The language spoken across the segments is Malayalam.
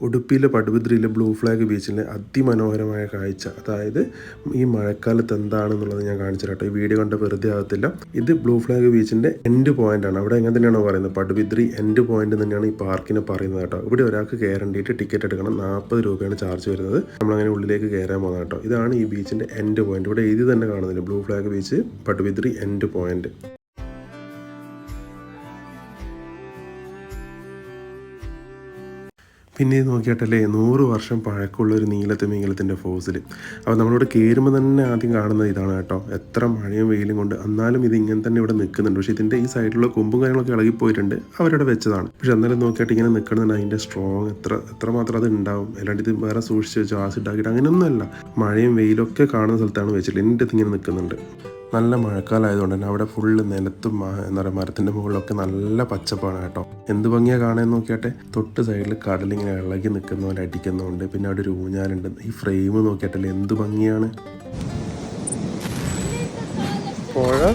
ഉടുപ്പിയിലെ പടുബിദ്രിയിലെ ബ്ലൂ ഫ്ലാഗ് ബീച്ചിലെ അതിമനോഹരമായ കാഴ്ച. അതായത് ഈ മഴക്കാലത്ത് എന്താണെന്നുള്ളത് ഞാൻ കാണിച്ചു കേട്ടോ. ഈ വീഡിയോ കണ്ട വെറുതെ ആകത്തില്ല. ഇത് ബ്ലൂ ഫ്ലാഗ് ബീച്ചിന്റെ എൻഡ് പോയിന്റ് ആണ്. അവിടെ എങ്ങനെ തന്നെയാണോ പറയുന്നത്? പടുബിദ്രി എൻഡ് പോയിന്റ് തന്നെയാണ് ഈ പാർക്കിനെ പറയുന്നത് കേട്ടോ. ഇവിടെ ഒരാൾക്ക് കയറേണ്ടിയിട്ട് ടിക്കറ്റ് എടുക്കണം. നാൽപ്പത് രൂപയാണ് ചാർജ് വരുന്നത്. നമ്മളങ്ങനെ ഉള്ളിലേക്ക് കയറാൻ പോകുന്നത് കേട്ടോ. ഇതാണ് ഈ ബീച്ചിന്റെ എൻഡ് പോയിന്റ് ഇവിടെ എഴുതി തന്നെ കാണുന്നില്ല? Blue flag beach Padubidri end point പിന്നെ നോക്കിയാട്ടല്ലേ നൂറ് വർഷം പഴക്കമുള്ള ഒരു നീലത്തിമിംഗലത്തിന്റെ ഫോസിൽ അപ്പോൾ നമ്മളിവിടെ കയറുമ്പോൾ തന്നെ ആദ്യം കാണുന്നത് ഇതാണ് കേട്ടോ. എത്ര മഴയും വെയിലും കൊണ്ട് എന്നാലും ഇത് ഇങ്ങനെ തന്നെ ഇവിടെ നിൽക്കുന്നുണ്ട്. പക്ഷേ ഇതിന്റെ ഈ സൈഡിലുള്ള കൊമ്പും കാര്യങ്ങളൊക്കെ ഇളകിപ്പോയിട്ടുണ്ട് അവരവിടെ വെച്ചതാണ്. പക്ഷെ എന്നാലും നോക്കിയിട്ട് ഇങ്ങനെ നിൽക്കണമെന്ന് അതിന്റെ സ്ട്രോങ് എത്ര എത്ര മാത്രം അത് ഉണ്ടാവും. അല്ലാണ്ട് ഇത് വേറെ സൂക്ഷിച്ച് വെച്ചോ ആസിഡ് ആക്കിയിട്ട് അങ്ങനെയൊന്നുമല്ല. മഴയും വെയിലൊക്കെ കാണുന്ന സ്ഥലത്താണ് വെച്ചിട്ടുള്ളത്. എന്റെ ഇങ്ങനെ നിൽക്കുന്നുണ്ട്. നല്ല മഴക്കാലമായതുകൊണ്ട് തന്നെ അവിടെ ഫുള്ള് നിലത്തും എന്താ പറയുക മരത്തിന്റെ മുകളിലൊക്കെ നല്ല പച്ചപ്പാണ് കേട്ടോ. എന്ത് ഭംഗിയാണ് കാണാൻ നോക്കിയാട്ടെ തൊട്ട് സൈഡിൽ കടലിങ്ങനെ ഇളകി നിൽക്കുന്നവരെ അടിക്കുന്നുണ്ട് പിന്നെ അവിടെ ഒരു ഊഞ്ഞാലുണ്ട്. ഈ ഫ്രെയിം നോക്കിയാട്ടല്ലേ എന്ത് ഭംഗിയാണ്. പുഴ?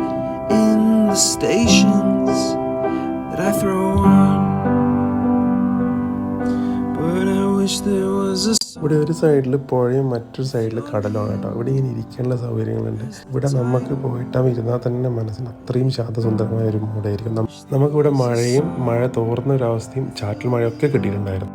the stations that I throw on. But I wish there was a ഇവിടെ ഒരു സൈഡിൽ പുഴയും മറ്റൊരു സൈഡിൽ കടലുമാണ് കേട്ടോ. ഇവിടെ ഇങ്ങനെ ഇരിക്കാനുള്ള സൗകര്യങ്ങളുണ്ട്. ഇവിടെ നമുക്ക് പോയിട്ടാൽ ഇരുന്നാൽ തന്നെ മനസ്സിന് അത്രയും ശാന്തസുന്ദരമായ ഒരു മൂടായിരിക്കും നമുക്കിവിടെ മഴയും മഴ തോർന്ന ഒരു അവസ്ഥയും ചാറ്റൽ മഴയൊക്കെ കിട്ടിയിട്ടുണ്ടായിരുന്നു.